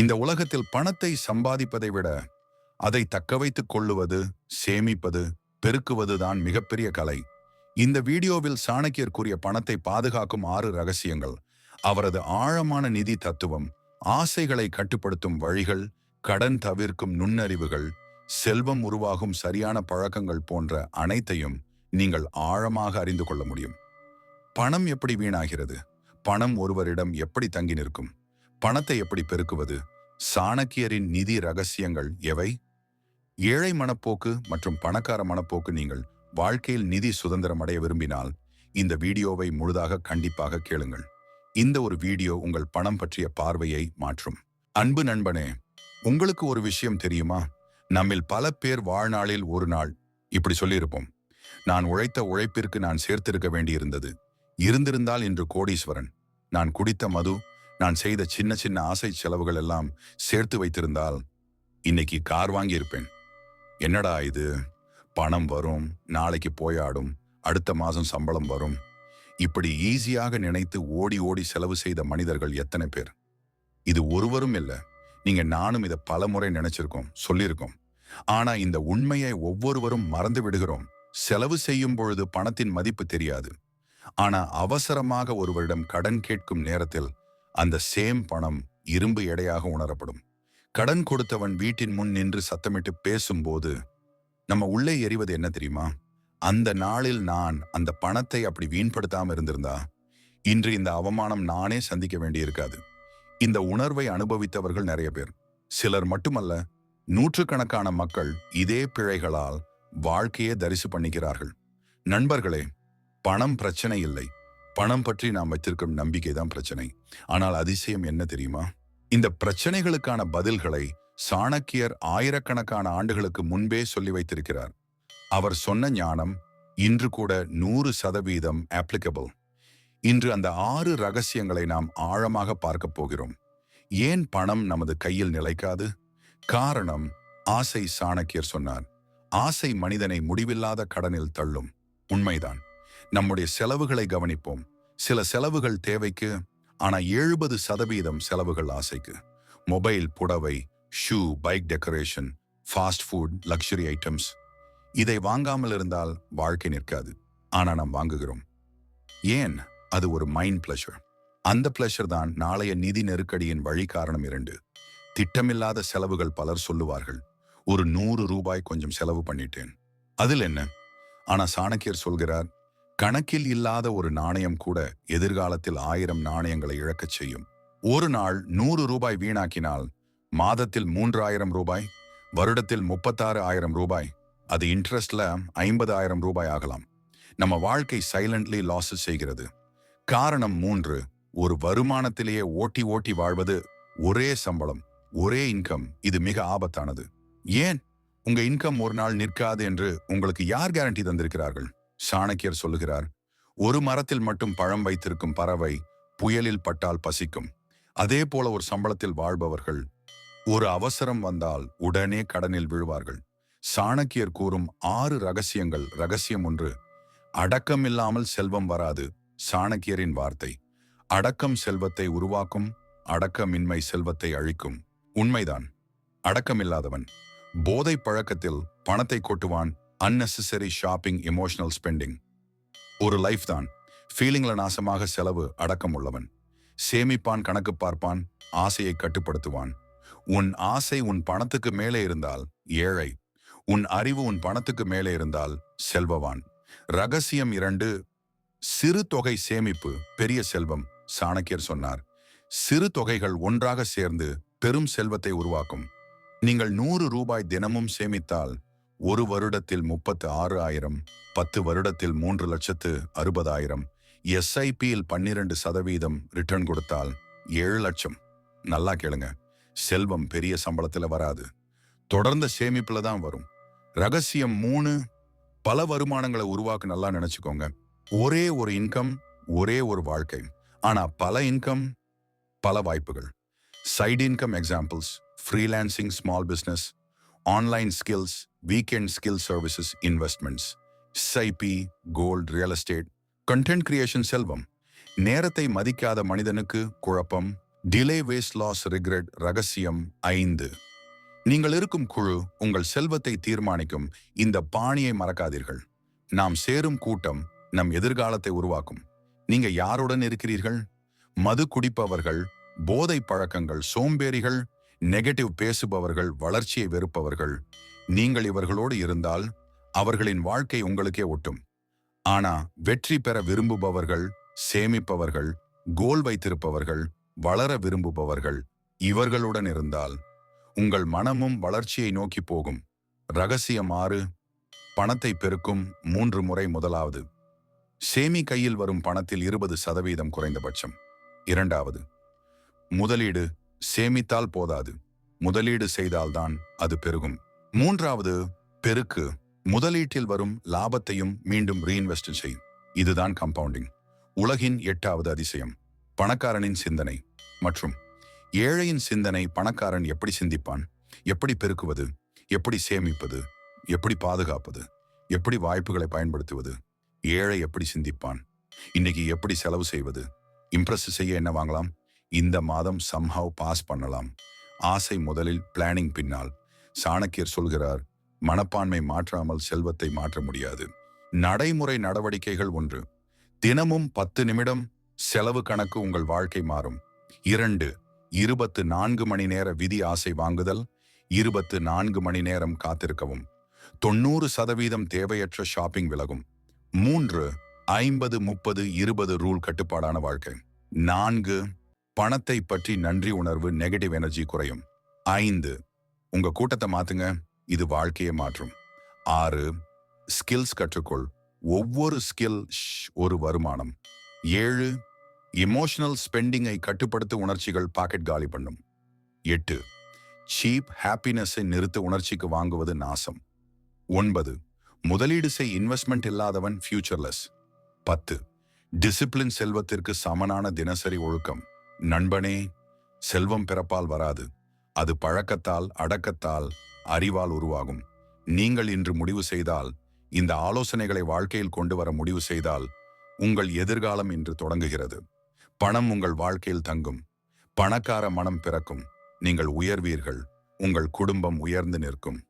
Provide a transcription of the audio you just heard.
இந்த உலகத்தில் பணத்தை சம்பாதிப்பதை விட அதை தக்க வைத்துக் கொள்ளுவது சேமிப்பது பெருக்குவதுதான் மிகப்பெரிய கலை. இந்த வீடியோவில் சாணக்கியர் கூறிய பணத்தை பாதுகாக்கும் ஆறு ரகசியங்கள். அவரது ஆழமான நிதி தத்துவம் ஆசைகளை கட்டுப்படுத்தும் வழிகள் கடன் தவிர்க்கும் நுண்ணறிவுகள் செல்வம் உருவாகும் சரியான பழக்கங்கள் போன்ற அனைத்தையும் நீங்கள் ஆழமாக அறிந்து கொள்ள முடியும். பணம் எப்படி வீணாகிறது? பணம் ஒருவரிடம் எப்படி தங்கி நிற்கும்? பணத்தை எப்படி பெருக்குவது? சாணக்கியரின் நிதி ரகசியங்கள் எவை? ஏழை மனப்போக்கு மற்றும் பணக்கார மனப்போக்கு நீங்கள் வாழ்க்கையில் நிதி சுதந்திரம் அடைய விரும்பினால் இந்த வீடியோவை முழுதாக கண்டிப்பாக கேளுங்கள். இந்த ஒரு வீடியோ உங்கள் பணம் பற்றிய பார்வையை மாற்றும். அன்பு நண்பனே உங்களுக்கு ஒரு விஷயம் தெரியுமா? நம்மில் பல பேர் வாழ்நாளில் ஒரு நாள் இப்படி சொல்லியிருப்போம். நான் உழைத்த உழைப்பிற்கு நான் சேர்த்திருக்க வேண்டியிருந்தது. இருந்திருந்தால் இன்று கோடீஸ்வரன். நான் குடித்த மது நான் செய்த சின்ன சின்ன ஆசை செலவுகள் எல்லாம் சேர்த்து வைத்திருந்தால் இன்னைக்கு கார் வாங்கியிருப்பேன். என்னடா இது? பணம் வரும் நாளைக்கு போயாடும் அடுத்த மாதம் சம்பளம் வரும். இப்படி ஈஸியாக நினைத்து ஓடி ஓடி செலவு செய்த மனிதர்கள் எத்தனை பேர்? இது ஒருவரும் இல்லை. நீங்க நானும் இதை பல முறை நினைச்சிருக்கோம் சொல்லியிருக்கோம். ஆனா இந்த உண்மையை ஒவ்வொருவரும் மறந்து விடுகிறோம். செலவு செய்யும் பொழுது பணத்தின் மதிப்பு தெரியாது. ஆனா அவசரமாக ஒருவரிடம் கடன் கேட்கும் நேரத்தில் அந்த சேம் பணம் இரும்பு எடையாக உணரப்படும். கடன் கொடுத்தவன் வீட்டின் முன் நின்று சத்தமிட்டு பேசும்போது நம்ம உள்ளே எறிவது என்ன தெரியுமா? அந்த நாளில் நான் அந்த பணத்தை அப்படி வீண்படுத்தாம இருந்திருந்தா இன்று இந்த அவமானம் நானே சந்திக்க வேண்டியிருக்காது. இந்த உணர்வை அனுபவித்தவர்கள் நிறைய பேர். சிலர் மட்டுமல்ல நூற்றுக்கணக்கான மக்கள் இதே பிழைகளால் வாழ்க்கையே தரிசு பண்ணிக்கிறார்கள். நண்பர்களே பணம் பிரச்சனை இல்லை. பணம் பற்றி நாம் வைத்திருக்கும் நம்பிக்கை தான் பிரச்சனை. ஆனால் அதிசயம் என்ன தெரியுமா? இந்த பிரச்சனைகளுக்கான பதில்களை சாணக்கியர் ஆயிரக்கணக்கான ஆண்டுகளுக்கு முன்பே சொல்லி வைத்திருக்கிறார். அவர் சொன்ன ஞானம் இன்று கூட நூறு சதவீதம் ஆப்ளிகபிள் இன்று அந்த ஆறு ரகசியங்களை நாம் ஆழமாக பார்க்க போகிறோம். ஏன் பணம் நமது கையில் நிலைக்காது? காரணம் ஆசை சாணக்கியர் சொன்னார். ஆசை மனிதனை முடிவில்லாத கடனில் தள்ளும். உண்மைதான். நம்முடைய செலவுகளை கவனிப்போம். சில செலவுகள் தேவைக்கு ஆனா எழுபது சதவீதம் செலவுகள் ஆசைக்கு. மொபைல் புடவை shoe bike decoration fast food luxury items. இதை வாங்காமல் இருந்தால் வாழ்க்கை நிற்காது. ஆனா நாம் வாங்குகிறோம். ஏன்? அது ஒரு மைண்ட் பிளஷர் அந்த பிளஷர் தான் நாளைய நிதி நெருக்கடியின் வழி காரணம் இரண்டு. திட்டமில்லாத செலவுகள் பலர் சொல்லுவார்கள். ஒரு நூறு ரூபாய் கொஞ்சம் செலவு பண்ணிட்டேன். அதில் என்ன? ஆனா சாணக்கியர் சொல்கிறார் கணக்கில் இல்லாத ஒரு நாணயம் கூட எதிர்காலத்தில் ஆயிரம் நாணயங்களை இழக்கச் செய்யும். ஒரு நாள் நூறு ரூபாய் வீணாக்கினால் மாதத்தில் மூன்றாயிரம் ரூபாய் வருடத்தில் முப்பத்தாறு ஆயிரம் ரூபாய் அது இன்ட்ரெஸ்ட்ல ஐம்பது ஆயிரம் ரூபாய் ஆகலாம். நம்ம வாழ்க்கை சைலண்ட்லி லாஸஸ் செய்கிறது. காரணம் மூன்று ஒரு வருமானத்திலேயே ஓட்டி ஓட்டி வாழ்வது ஒரே சம்பளம் ஒரே இன்கம் இது மிக ஆபத்தானது. ஏன்? உங்க இன்கம் ஒரு நாள் நிற்காது என்று உங்களுக்கு யார் கேரண்டி தந்திருக்கிறார்கள்? சாணக்கியர் சொல்லுகிறார் ஒரு மரத்தில் மட்டும் பழம் வைத்திருக்கும் பறவை புயலில் பட்டால் பசிக்கும். அதே போல ஒரு சம்பளத்தில் வாழ்பவர்கள் ஒரு அவசரம் வந்தால் உடனே கடனில் விழுவார்கள். சாணக்கியர் கூறும் ஆறு ரகசியங்கள் ரகசியம் ஒன்று அடக்கம் இல்லாமல் செல்வம் வராது சாணக்கியரின் வார்த்தை. அடக்கம் செல்வத்தை உருவாக்கும் அடக்கமின்மை செல்வத்தை அழிக்கும். உண்மைதான். அடக்கமில்லாதவன். போதை பழக்கத்தில் பணத்தை கொட்டுவான் அன்னெசரி ஷாப்பிங் எமோஷனல் ஸ்பெண்டிங் ஒரு லைஃப் தான். ஃபீலிங்ல நாசமாக செலவு அடக்கம் உள்ளவன். சேமிப்பான் கணக்கு பார்ப்பான் ஆசையை கட்டுப்படுத்துவான். உன் ஆசை உன் பணத்துக்கு மேலே இருந்தால் ஏழை. உன் அறிவு உன் பணத்துக்கு மேலே இருந்தால் செல்வவான் ரகசியம் இரண்டு சிறு தொகை சேமிப்பு பெரிய செல்வம் சாணக்கியர் சொன்னார். சிறு தொகைகள் ஒன்றாக சேர்ந்து பெரும் செல்வத்தை உருவாக்கும். நீங்கள் நூறு ரூபாய் தினமும் சேமித்தால் ஒரு வருடத்தில் முப்பத்து ஆறு ஆயிரம் பத்து வருடத்தில் மூன்று லட்சத்து அறுபதாயிரம். எஸ்ஐபியில் பன்னிரண்டு சதவீதம் ரிட்டர்ன் கொடுத்தால் ஏழு லட்சம். நல்லா கேளுங்க. செல்வம் பெரிய சம்பளத்துல வராது. தொடர்ந்த சேமிப்புல தான் வரும். ரகசியம் மூணு பல வருமானங்களை உருவாக்க நல்லா நினச்சிக்கோங்க. ஒரே ஒரு இன்கம் ஒரே ஒரு வாழ்க்கை. ஆனா பல இன்கம் பல வாய்ப்புகள். Side income examples freelancing small business online skills weekend skill services investments சைபி gold real estate content creation செல்வம். நேரத்தை மதிக்காத மனிதனுக்கு குழப்பம் டிலே வேஸ்ட் லாஸ் ரிக்ரெட் ரகசியம் ஐந்து. நீங்கள் இருக்கும் குழு உங்கள் செல்வத்தை தீர்மானிக்கும். இந்த பாணியை மறக்காதீர்கள். நாம் சேரும் கூட்டம் நம் எதிர்காலத்தை உருவாக்கும். நீங்க யாருடன் இருக்கிறீர்கள்? மது குடிப்பவர்கள் போதை பழக்கங்கள் சோம்பேறிகள் நெகட்டிவ் பேசுபவர்கள் வளர்ச்சியை வெறுப்பவர்கள். நீங்கள் இவர்களோடு இருந்தால் அவர்களின் வாழ்க்கை உங்களுக்கே ஒட்டும். ஆனா வெற்றி பெற விரும்புபவர்கள் சேமிப்பவர்கள் கோல் வைத்திருப்பவர்கள் வளர விரும்புபவர்கள் இவர்களுடன் இருந்தால் உங்கள் மனமும் வளர்ச்சியை நோக்கி போகும். ரகசியம் ஆறு பணத்தை பெருக்கும் மூன்று முறை முதலாவது. சேமி கையில் வரும் பணத்தில் இருபது சதவீதம் குறைந்தபட்சம். இரண்டாவது முதலீடு சேமித்தால் போதாது. முதலீடு செய்தால்தான் அது பெருகும். மூன்றாவது பெருக்கு. முதலீட்டில் வரும் லாபத்தையும் மீண்டும் ரீஇன்வெஸ்ட் செய். இதுதான் கம்பவுண்டிங் உலகின் எட்டாவது அதிசயம். பணக்காரனின் சிந்தனை. மற்றும் ஏழையின் சிந்தனை பணக்காரன் எப்படி சிந்திப்பான்? எப்படி பெருக்குவது? எப்படி சேமிப்பது? எப்படி பாதுகாப்பது? எப்படி வாய்ப்புகளை பயன்படுத்துவது? ஏழை எப்படி சிந்திப்பான்? இன்னைக்கு எப்படி செலவு செய்வது? இம்ப்ரெஸ் செய்ய என்ன வாங்கலாம்? இந்த மாதம் சம்ஹவ் பாஸ் பண்ணலாம். ஆசை முதலில் பிளானிங் பின்னால். சாணக்கியர் சொல்கிறார் மனப்பான்மை மாற்றாமல் செல்வத்தை மாற்ற முடியாது. நடைமுறை நடவடிக்கைகள் ஒன்று. தினமும் பத்து நிமிடம் செலவு கணக்கு உங்கள் வாழ்க்கை மாறும். இரண்டு இருபத்து நான்கு மணி நேர விதி ஆசை வாங்குதல். இருபத்து நான்கு மணி நேரம் காத்திருக்கவும். தொண்ணூறு சதவீதம் தேவையற்ற ஷாப்பிங் விலகும். மூன்று ஐம்பது முப்பது இருபது ரூல் கட்டுப்பாடான வாழ்க்கை. நான்கு பணத்தை பற்றி நன்றி உணர்வு நெகட்டிவ் எனர்ஜி குறையும். ஐந்து உங்க கூட்டத்தை மாத்துங்க. இது வாழ்க்கையை மாற்றும். ஆறு ஸ்கில்ஸ் கற்றுக்கொள். ஒவ்வொரு ஸ்கில் ஒரு வருமானம். ஏழு இமோஷனல் ஸ்பெண்டிங்கை கட்டுப்படுத்த உணர்ச்சிகள் பாக்கெட் காலி பண்ணும். எட்டு சீப் ஹாப்பினஸை நிறுத்த உணர்ச்சிக்கு வாங்குவது நாசம். ஒன்பது முதலீடு செய் இன்வெஸ்ட்மெண்ட் இல்லாதவன் ஃபியூச்சர்லெஸ் பத்து டிசிப்ளின் செல்வத்திற்கு சமனான தினசரி ஒழுக்கம். நண்பனே செல்வம் பிறப்பால் வராது. அது பழக்கத்தால் அடக்கத்தால் அறிவால் உருவாகும். நீங்கள் இன்று முடிவு செய்தால் இந்த ஆலோசனைகளை வாழ்க்கையில் கொண்டு வர முடிவு செய்தால் உங்கள் எதிர்காலம் இன்று தொடங்குகிறது. பணம் உங்கள் வாழ்க்கையில் தங்கும். பணக்கார மனம் பிறக்கும். நீங்கள் உயர்வீர்கள். உங்கள் குடும்பம் உயர்ந்து நிற்கும்.